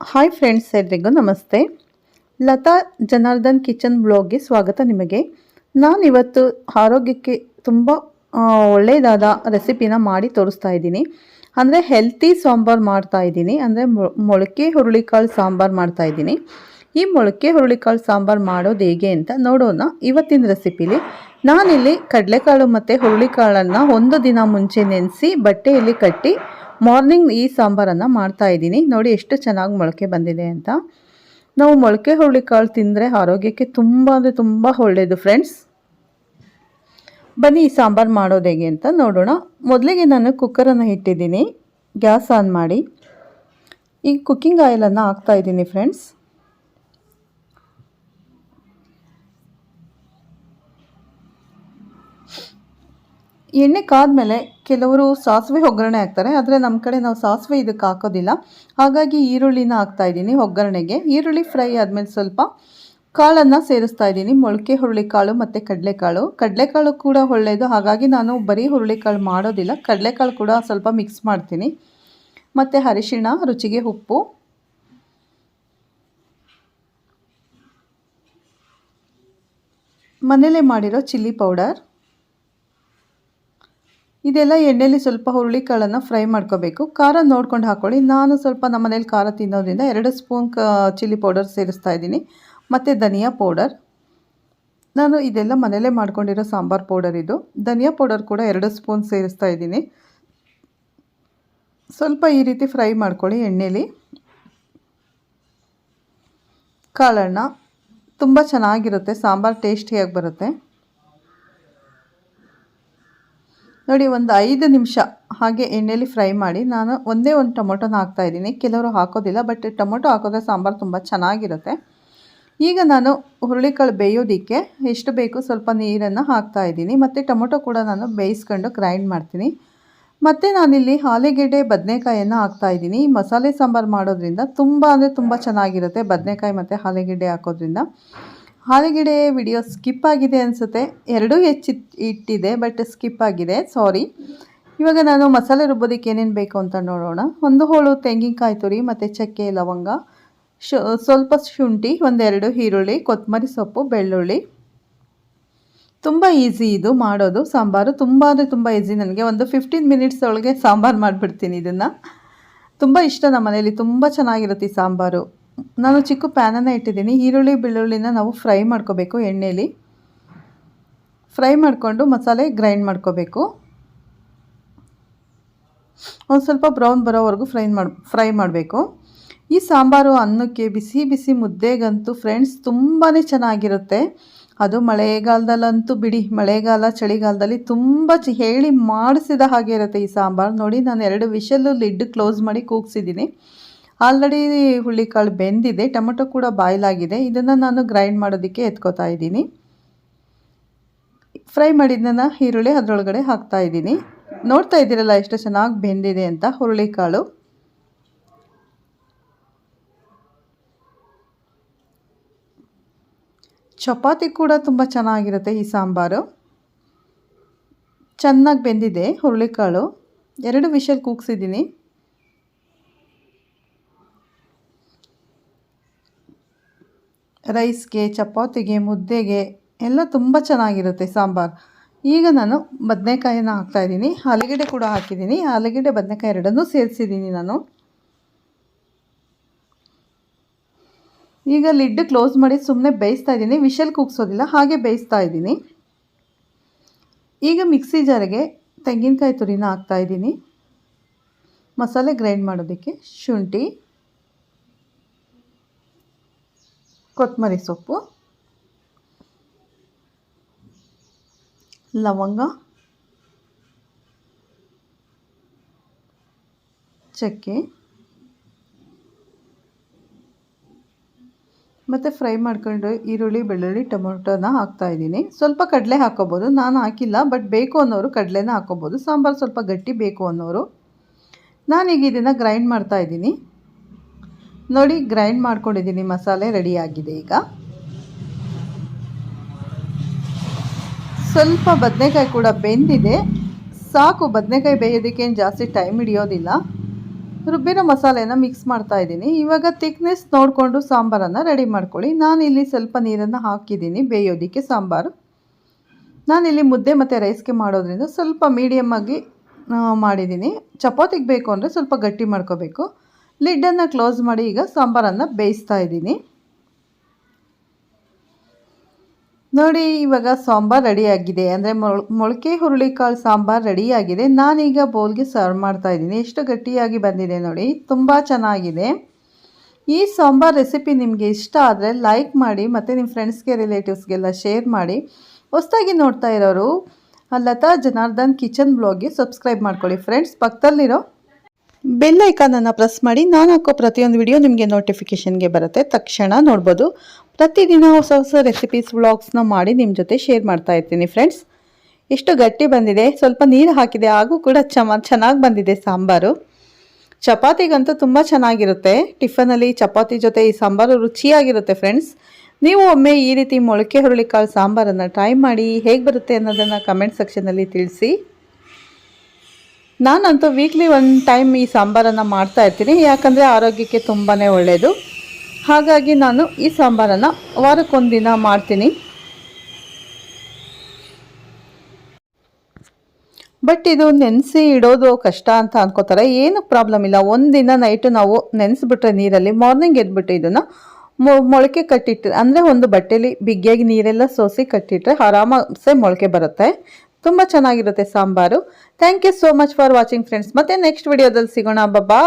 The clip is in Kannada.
ಹಾಯ್ ಫ್ರೆಂಡ್ಸ್ ಎಲ್ರಿಗೂ ನಮಸ್ತೆ. ಲತಾ ಜನಾರ್ದನ್ ಕಿಚನ್ ಬ್ಲಾಗ್ಗೆ ಸ್ವಾಗತ ನಿಮಗೆ. ನಾನು ಇವತ್ತು ಆರೋಗ್ಯಕ್ಕೆ ತುಂಬ ಒಳ್ಳೆಯದಾದ ರೆಸಿಪಿನ ಮಾಡಿ ತೋರಿಸ್ತಾ ಇದ್ದೀನಿ. ಅಂದರೆ ಹೆಲ್ತಿ ಸಾಂಬಾರು ಮಾಡ್ತಾ ಇದ್ದೀನಿ. ಅಂದರೆ ಮೊಳಕೆ ಹುರುಳಿಕಾಳು ಸಾಂಬಾರು ಮಾಡ್ತಾ ಇದ್ದೀನಿ. ಈ ಮೊಳಕೆ ಹುರುಳಿಕಾಳು ಸಾಂಬಾರು ಮಾಡೋದು ಹೇಗೆ ಅಂತ ನೋಡೋಣ ಇವತ್ತಿನ ರೆಸಿಪಿಲಿ ನಾನಿಲ್ಲಿ ಕಡಲೆಕಾಳು ಮತ್ತು ಹುರುಳಿಕಾಳನ್ನು ಒಂದು ದಿನ ಮುಂಚೆ ನೆನೆಸಿ ಬಟ್ಟೆಯಲ್ಲಿ ಕಟ್ಟಿ ಮಾರ್ನಿಂಗ್ ಈ ಸಾಂಬಾರನ್ನು ಮಾಡ್ತಾ ಇದ್ದೀನಿ. ನೋಡಿ ಎಷ್ಟು ಚೆನ್ನಾಗಿ ಮೊಳಕೆ ಬಂದಿದೆ ಅಂತ. ನಾವು ಮೊಳಕೆ ಹುರುಳಿಕಾಳು ತಿಂದರೆ ಆರೋಗ್ಯಕ್ಕೆ ತುಂಬ ಅಂದರೆ ತುಂಬ ಒಳ್ಳೆಯದು ಫ್ರೆಂಡ್ಸ್. ಬನ್ನಿ ಈ ಸಾಂಬಾರು ಮಾಡೋದು ಹೇಗೆ ಅಂತ ನೋಡೋಣ. ಮೊದಲಿಗೆ ನಾನು ಕುಕ್ಕರನ್ನು ಇಟ್ಟಿದ್ದೀನಿ. ಗ್ಯಾಸ್ ಆನ್ ಮಾಡಿ. ಈಗ ಕುಕ್ಕಿಂಗ್ ಆಯಿಲನ್ನು ಹಾಕ್ತಾಯಿದ್ದೀನಿ ಫ್ರೆಂಡ್ಸ್. ಎಣ್ಣೆ ಕಾದ್ಮೇಲೆ ಕೆಲವರು ಸಾಸಿವೆ ಒಗ್ಗರಣೆ ಹಾಕ್ತಾರೆ, ಆದರೆ ನಮ್ಮ ಕಡೆ ನಾವು ಸಾಸಿವೆ ಇದಕ್ಕೆ ಹಾಕೋದಿಲ್ಲ. ಹಾಗಾಗಿ ಈರುಳ್ಳಿನ ಹಾಕ್ತಾ ಇದ್ದೀನಿ ಒಗ್ಗರಣೆಗೆ. ಈರುಳ್ಳಿ ಫ್ರೈ ಆದಮೇಲೆ ಸ್ವಲ್ಪ ಕಾಳನ್ನು ಸೇರಿಸ್ತಾ ಇದ್ದೀನಿ, ಮೊಳಕೆ ಹುರುಳಿಕಾಳು ಮತ್ತು ಕಡಲೆಕಾಳು. ಕಡಲೆಕಾಳು ಕೂಡ ಒಳ್ಳೆಯದು ಹಾಗಾಗಿ ನಾನು ಬರೀ ಹುರುಳಿಕಾಳು ಮಾಡೋದಿಲ್ಲ. ಕಡಲೆಕಾಳು ಕೂಡ ಸ್ವಲ್ಪ ಮಿಕ್ಸ್ ಮಾಡ್ತೀನಿ. ಮತ್ತು ಅರಿಶಿಣ, ರುಚಿಗೆ ಉಪ್ಪು. ಮನೇಲೆ ಮಾಡಿರೋ ಚಿಲ್ಲಿ ಪೌಡರ್. ಇದೆಲ್ಲ ಎಣ್ಣೆಯಲ್ಲಿ ಸ್ವಲ್ಪ ಹುರುಳಿಕಾಳನ್ನು ಫ್ರೈ ಮಾಡ್ಕೋಬೇಕು. ಖಾರ ನೋಡ್ಕೊಂಡು ಹಾಕ್ಕೊಳ್ಳಿ ನಾನು ಸ್ವಲ್ಪ ನಮ್ಮ ಮನೇಲಿ ಖಾರ ತಿನ್ನೋದ್ರಿಂದ ಎರಡು ಸ್ಪೂನ್ ಚಿಲ್ಲಿ ಪೌಡರ್ ಸೇರಿಸ್ತಾ ಇದ್ದೀನಿ. ಮತ್ತು ಧನಿಯಾ ಪೌಡರ್. ನಾನು ಇದೆಲ್ಲ ಮನೇಲೇ ಮಾಡ್ಕೊಂಡಿರೋ ಸಾಂಬಾರು ಪೌಡರ್ ಇದು. ಧನಿಯಾ ಪೌಡರ್ ಕೂಡ ಎರಡು ಸ್ಪೂನ್ ಸೇರಿಸ್ತಾ ಇದ್ದೀನಿ. ಸ್ವಲ್ಪ ಈ ರೀತಿ ಫ್ರೈ ಮಾಡ್ಕೊಳ್ಳಿ ಎಣ್ಣೆಯಲ್ಲಿ ಕಾಳಣ್ಣ ತುಂಬ ಚೆನ್ನಾಗಿರುತ್ತೆ. ಸಾಂಬಾರು ಟೇಸ್ಟಿಯಾಗಿ ಬರುತ್ತೆ. ನೋಡಿ, ಒಂದು ಐದು ನಿಮಿಷ ಹಾಗೆ ಎಣ್ಣೆಯಲ್ಲಿ ಫ್ರೈ ಮಾಡಿ ನಾನು ಒಂದೇ ಒಂದು ಟೊಮೊಟೊನ ಹಾಕ್ತಾ ಇದ್ದೀನಿ. ಕೆಲವರು ಹಾಕೋದಿಲ್ಲ, ಬಟ್ ಟೊಮೊಟೊ ಹಾಕೋದ್ರೆ ಸಾಂಬಾರು ತುಂಬ ಚೆನ್ನಾಗಿರುತ್ತೆ. ಈಗ ನಾನು ಹುರುಳಿಕಾಳು ಬೇಯೋದಕ್ಕೆ ಎಷ್ಟು ಬೇಕು ಸ್ವಲ್ಪ ನೀರನ್ನು ಹಾಕ್ತಾ ಇದ್ದೀನಿ. ಮತ್ತು ಟೊಮೊಟೊ ಕೂಡ ನಾನು ಬೇಯಿಸ್ಕೊಂಡು ಗ್ರೈಂಡ್ ಮಾಡ್ತೀನಿ. ಮತ್ತು ನಾನಿಲ್ಲಿ ಆಲೂಗೆಡ್ಡೆ ಬದನೆಕಾಯನ್ನು ಹಾಕ್ತಾ ಇದ್ದೀನಿ. ಈ ಮಸಾಲೆ ಸಾಂಬಾರು ಮಾಡೋದ್ರಿಂದ ತುಂಬ ಅಂದರೆ ತುಂಬ ಚೆನ್ನಾಗಿರುತ್ತೆ ಬದನೆಕಾಯಿ ಮತ್ತು ಆಲೂಗೆಡ್ಡೆ ಹಾಕೋದ್ರಿಂದ. ಆಲೂಗೆಡ್ಡೆ ವಿಡಿಯೋ ಸ್ಕಿಪ್ ಆಗಿದೆ ಅನಿಸುತ್ತೆ. ಎರಡೂ ಹೆಚ್ಚಿ ಇಟ್ಟಿದೆ ಬಟ್ ಸ್ಕಿಪ್ ಆಗಿದೆ. ಸಾರಿ ಇವಾಗ ನಾನು ಮಸಾಲೆ ರುಬ್ಬೋದಕ್ಕೆ ಏನೇನು ಬೇಕು ಅಂತ ನೋಡೋಣ. ಒಂದು ಹೋಳು ತೆಂಗಿನಕಾಯಿ ತುರಿ ಮತ್ತು ಚಕ್ಕೆ ಲವಂಗ ಸ್ವಲ್ಪ ಶುಂಠಿ, ಒಂದೆರಡು ಈರುಳ್ಳಿ ಕೊತ್ತಂಬರಿ ಸೊಪ್ಪು, ಬೆಳ್ಳುಳ್ಳಿ. ತುಂಬ ಈಸಿ ಇದು ಮಾಡೋದು. ಸಾಂಬಾರು ತುಂಬ ಅಂದರೆ ತುಂಬ ಈಸಿ ನನಗೆ. ಒಂದು ಫಿಫ್ಟೀನ್ ಮಿನಿಟ್ಸ್ ಒಳಗೆ ಸಾಂಬಾರು ಮಾಡಿಬಿಡ್ತೀನಿ ಇದನ್ನು. ತುಂಬ ಇಷ್ಟ ನಮ್ಮ ಮನೇಲಿ ತುಂಬ ಚೆನ್ನಾಗಿರುತ್ತೆ ಸಾಂಬಾರು. ನಾನು ಚಿಕ್ಕ ಪ್ಯಾನನ್ನು ಇಟ್ಟಿದ್ದೀನಿ. ಈರುಳ್ಳಿ, ಬೆಳ್ಳುಳ್ಳಿನ ನಾವು ಫ್ರೈ ಮಾಡ್ಕೋಬೇಕು ಎಣ್ಣೆಯಲ್ಲಿ ಫ್ರೈ ಮಾಡಿಕೊಂಡು ಮಸಾಲೆ ಗ್ರೈಂಡ್ ಮಾಡ್ಕೋಬೇಕು. ಒಂದು ಸ್ವಲ್ಪ ಬ್ರೌನ್ ಬರೋವರೆಗೂ ಫ್ರೈ ಮಾಡಿ, ಫ್ರೈ ಮಾಡಬೇಕು. ಈ ಸಾಂಬಾರು ಅನ್ನಕ್ಕೆ ಬಿಸಿ ಬಿಸಿ ಮುದ್ದೆಗಂತೂ ಫ್ರೆಂಡ್ಸ್ ತುಂಬಾ ಚೆನ್ನಾಗಿರುತ್ತೆ. ಅದು ಮಳೆಗಾಲದಲ್ಲಂತೂ ಬಿಡಿ, ಮಳೆಗಾಲ, ಚಳಿಗಾಲದಲ್ಲಿ ತುಂಬ ಚಿ, ಹೇಳಿ ಮಾಡಿಸಿದ ಹಾಗೆ ಇರುತ್ತೆ ಈ ಸಾಂಬಾರು. ನೋಡಿ, ನಾನು ಎರಡು ವಿಷಲ್ಲು ಲಿಡ್ ಕ್ಲೋಸ್ ಮಾಡಿ ಕೂಗ್ಸಿದ್ದೀನಿ. ಆಲ್ರೆಡಿ ಹುಳ್ಳಿಕಾಳು ಬೆಂದಿದೆ, ಟೊಮೊಟೊ ಕೂಡ ಬಾಯ್ಲ್ ಆಗಿದೆ ಇದನ್ನು ನಾನು ಗ್ರೈಂಡ್ ಮಾಡೋದಕ್ಕೆ ಎತ್ಕೋತಾ ಇದ್ದೀನಿ. ಫ್ರೈ ಮಾಡಿದ್ದನ್ನ ಈರುಳ್ಳಿ ಅದರೊಳಗಡೆ ಹಾಕ್ತಾ ಇದ್ದೀನಿ. ನೋಡ್ತಾ ಇದ್ದೀರಲ್ಲ ಎಷ್ಟು ಚೆನ್ನಾಗಿ ಬೆಂದಿದೆ ಅಂತ ಹುರುಳಿಕಾಳು ಚಪಾತಿ ಕೂಡ ತುಂಬ ಚೆನ್ನಾಗಿರುತ್ತೆ ಈ ಸಾಂಬಾರು. ಚೆನ್ನಾಗಿ ಬೆಂದಿದೆ ಹುರುಳಿಕಾಳು ಎರಡು ವಿಷಲ್ ಕೂಗ್ಸಿದ್ದೀನಿ. ರೈಸ್ಗೆ, ಚಪಾತಿಗೆ, ಮುದ್ದೆಗೆ ಎಲ್ಲ ತುಂಬ ಚೆನ್ನಾಗಿರುತ್ತೆ ಸಾಂಬಾರು. ಈಗ ನಾನು ಬದನೆಕಾಯಿನ ಹಾಕ್ತಾಯಿದ್ದೀನಿ ಆಲೂಗೆಡ್ಡೆ ಕೂಡ ಹಾಕಿದ್ದೀನಿ. ಆಲೂಗೆಡ್ಡೆ, ಬದನೆಕಾಯಿ ಎರಡನ್ನೂ ಸೇರಿಸಿದ್ದೀನಿ ನಾನು. ಈಗ ಲಿಡ್ ಕ್ಲೋಸ್ ಮಾಡಿ ಸುಮ್ಮನೆ ಬೇಯಿಸ್ತಾ ಇದ್ದೀನಿ. ವಿಷಲ್ ಕೂಗ್ಸೋದಿಲ್ಲ, ಹಾಗೆ ಬೇಯಿಸ್ತಾ ಇದ್ದೀನಿ. ಈಗ ಮಿಕ್ಸಿ ಜಾರಿಗೆ ತೆಂಗಿನಕಾಯಿ ತುರಿನ ಹಾಕ್ತಾಯಿದ್ದೀನಿ ಮಸಾಲೆ ಗ್ರೈಂಡ್ ಮಾಡೋದಕ್ಕೆ ಶುಂಠಿ. ಕೊತ್ತಂಬರಿ ಸೊಪ್ಪು, ಲವಂಗ, ಚಕ್ಕೆ, ಮತ್ತು ಫ್ರೈ ಮಾಡ್ಕೊಂಡು ಈರುಳ್ಳಿ, ಬೆಳ್ಳುಳ್ಳಿ, ಟೊಮೊಟೊನ ಹಾಕ್ತಾಯಿದ್ದೀನಿ ಸ್ವಲ್ಪ ಕಡಲೆ ಹಾಕೋಬೋದು. ನಾನು ಹಾಕಿಲ್ಲ, ಬಟ್ ಬೇಕು ಅನ್ನೋರು ಕಡಲೆನ ಹಾಕೋಬೋದು. ಸಾಂಬಾರು ಸ್ವಲ್ಪ ಗಟ್ಟಿ ಬೇಕು ಅನ್ನೋರು. ನಾನೀಗ ಇದನ್ನು ಗ್ರೈಂಡ್ ಮಾಡ್ತಾಯಿದ್ದೀನಿ ನೋಡಿ ಗ್ರೈಂಡ್ ಮಾಡ್ಕೊಂಡಿದ್ದೀನಿ ಮಸಾಲೆ ರೆಡಿಯಾಗಿದೆ ಈಗ. ಸ್ವಲ್ಪ ಬದನೆಕಾಯಿ ಕೂಡ ಬೆಂದಿದೆ. ಸಾಕು ಬದನೆಕಾಯಿ ಬೇಯೋದಕ್ಕೇನು ಜಾಸ್ತಿ ಟೈಮ್ ಹಿಡಿಯೋದಿಲ್ಲ. ರುಬ್ಬಿರೋ ಮಸಾಲೆನ ಮಿಕ್ಸ್ ಮಾಡ್ತಾ ಇದ್ದೀನಿ. ಇವಾಗ ಥಿಕ್ನೆಸ್ ನೋಡಿಕೊಂಡು ಸಾಂಬಾರನ್ನು ರೆಡಿ ಮಾಡ್ಕೊಳ್ಳಿ. ನಾನು ಇಲ್ಲಿ ಸ್ವಲ್ಪ ನೀರನ್ನು ಹಾಕಿದ್ದೀನಿ ಬೇಯೋದಕ್ಕೆ ಸಾಂಬಾರು. ನಾನಿಲ್ಲಿ ಮುದ್ದೆ ಮತ್ತು ರೈಸ್ಗೆ ಮಾಡೋದ್ರಿಂದ ಸ್ವಲ್ಪ ಮೀಡಿಯಮ್ ಆಗಿ ಆ, ಮಾಡಿದ್ದೀನಿ. ಚಪಾತಿಗೆ ಬೇಕು ಅಂದರೆ ಸ್ವಲ್ಪ ಗಟ್ಟಿ ಮಾಡ್ಕೋಬೇಕು. ಲಿಡ್ಡನ್ನು ಕ್ಲೋಸ್ ಮಾಡಿ ಈಗ ಸಾಂಬಾರನ್ನು ಬೇಯಿಸ್ತಾ ಇದ್ದೀನಿ. ನೋಡಿ, ಇವಾಗ ಸಾಂಬಾರ್ ರೆಡಿಯಾಗಿದೆ. ಅಂದರೆ ಮೊಳ್, ಮೊಳಕೆ, ಹುರುಳಿಕಾಳು ಸಾಂಬಾರ್ ರೆಡಿಯಾಗಿದೆ. ನಾನೀಗ ಬೌಲ್ಗೆ ಸರ್ವ್ ಮಾಡ್ತಾ ಇದ್ದೀನಿ. ಎಷ್ಟು ಗಟ್ಟಿಯಾಗಿ ಬಂದಿದೆ ನೋಡಿ. ತುಂಬ ಚೆನ್ನಾಗಿದೆ. ಈ ಸಾಂಬಾರ್ ರೆಸಿಪಿ ನಿಮಗೆ ಇಷ್ಟ ಆದರೆ ಲೈಕ್ ಮಾಡಿ ಮತ್ತು ನಿಮ್ಮ ಫ್ರೆಂಡ್ಸ್ಗೆ, ರಿಲೇಟಿವ್ಸ್ಗೆಲ್ಲ ಶೇರ್ ಮಾಡಿ. ಹೊಸದಾಗಿ ನೋಡ್ತಾ ಇರೋರು, ಲತಾ ಜನಾರ್ದನ್ ಕಿಚನ್ ಬ್ಲಾಗ್ಗೆ ಸಬ್ಸ್ಕ್ರೈಬ್ ಮಾಡ್ಕೊಳ್ಳಿ. ಫ್ರೆಂಡ್ಸ್, ಪಕ್ಕದಲ್ಲಿರೋ ಬೆಲ್ ಐಕಾನನ್ನು ಪ್ರೆಸ್ ಮಾಡಿ, ನಾನು ಹಾಕೋ ಪ್ರತಿಯೊಂದು ವಿಡಿಯೋ ನಿಮಗೆ ನೋಟಿಫಿಕೇಷನ್ಗೆ ಬರುತ್ತೆ. ತಕ್ಷಣ ನೋಡ್ಬೋದು. ಪ್ರತಿದಿನ ಹೊಸ ಹೊಸ ರೆಸಿಪೀಸ್ ವ್ಲಾಗ್ಸ್ನ ಮಾಡಿ ನಿಮ್ಮ ಜೊತೆ ಶೇರ್ ಮಾಡ್ತಾ ಇರ್ತೀನಿ ಫ್ರೆಂಡ್ಸ್ ಎಷ್ಟು ಗಟ್ಟಿ ಬಂದಿದೆ. ಸ್ವಲ್ಪ ನೀರು ಹಾಕಿದೆ. ಹಾಗೂ ಕೂಡ ಚಮ, ಚೆನ್ನಾಗಿ ಬಂದಿದೆ ಸಾಂಬಾರು. ಚಪಾತಿಗಂತೂ ತುಂಬ ಚೆನ್ನಾಗಿರುತ್ತೆ. ಟಿಫನಲ್ಲಿ ಚಪಾತಿ ಜೊತೆ ಈ ಸಾಂಬಾರು ರುಚಿಯಾಗಿರುತ್ತೆ ಫ್ರೆಂಡ್ಸ್ ನೀವು ಒಮ್ಮೆ ಈ ರೀತಿ ಮೊಳಕೆ ಹುರುಳಿಕಾಳು ಸಾಂಬಾರನ್ನು ಟ್ರೈ ಮಾಡಿ ಹೇಗೆ ಬರುತ್ತೆ ಅನ್ನೋದನ್ನು ಕಮೆಂಟ್ ಸೆಕ್ಷನಲ್ಲಿ ತಿಳಿಸಿ. ನಾನಂತೂ ವೀಕ್ಲಿ ಒನ್ ಟೈಮ್ ಈ ಸಾಂಬಾರನ್ನು ಮಾಡ್ತಾ ಇರ್ತೀನಿ. ಯಾಕಂದರೆ ಆರೋಗ್ಯಕ್ಕೆ ತುಂಬಾ ಒಳ್ಳೆಯದು ಹಾಗಾಗಿ ನಾನು ಈ ಸಾಂಬಾರನ್ನು ವಾರಕ್ಕೊಂದಿನ ಮಾಡ್ತೀನಿ. ಬಟ್ ಇದು ನೆನೆಸಿ ಇಡೋದು ಕಷ್ಟ ಅಂತ ಅನ್ಕೋತಾರೆ. ಏನು ಪ್ರಾಬ್ಲಮ್ ಇಲ್ಲ. ಒಂದಿನ ನೈಟು ನಾವು ನೆನೆಸ್ಬಿಟ್ರೆ ನೀರಲ್ಲಿ ಮಾರ್ನಿಂಗ್ ಎದ್ಬಿಟ್ಟು ಇದನ್ನು ಮೊಳಕೆ ಕಟ್ಟಿಟ್ಟು ಅಂದರೆ ಒಂದು ಬಟ್ಟೆಲಿ ಬಿಗಿಯಾಗಿ ನೀರೆಲ್ಲ ಸೋಸಿ ಕಟ್ಟಿಟ್ರೆ ಆರಾಮಸೆ ಮೊಳಕೆ ಬರುತ್ತೆ. ತುಂಬ ಚೆನ್ನಾಗಿರುತ್ತೆ sambar. Thank you so much for watching friends ಮತ್ತೆ ನೆಕ್ಸ್ಟ್ ವಿಡಿಯೋದಲ್ಲಿ ಸಿಗೋಣ. ಬಾ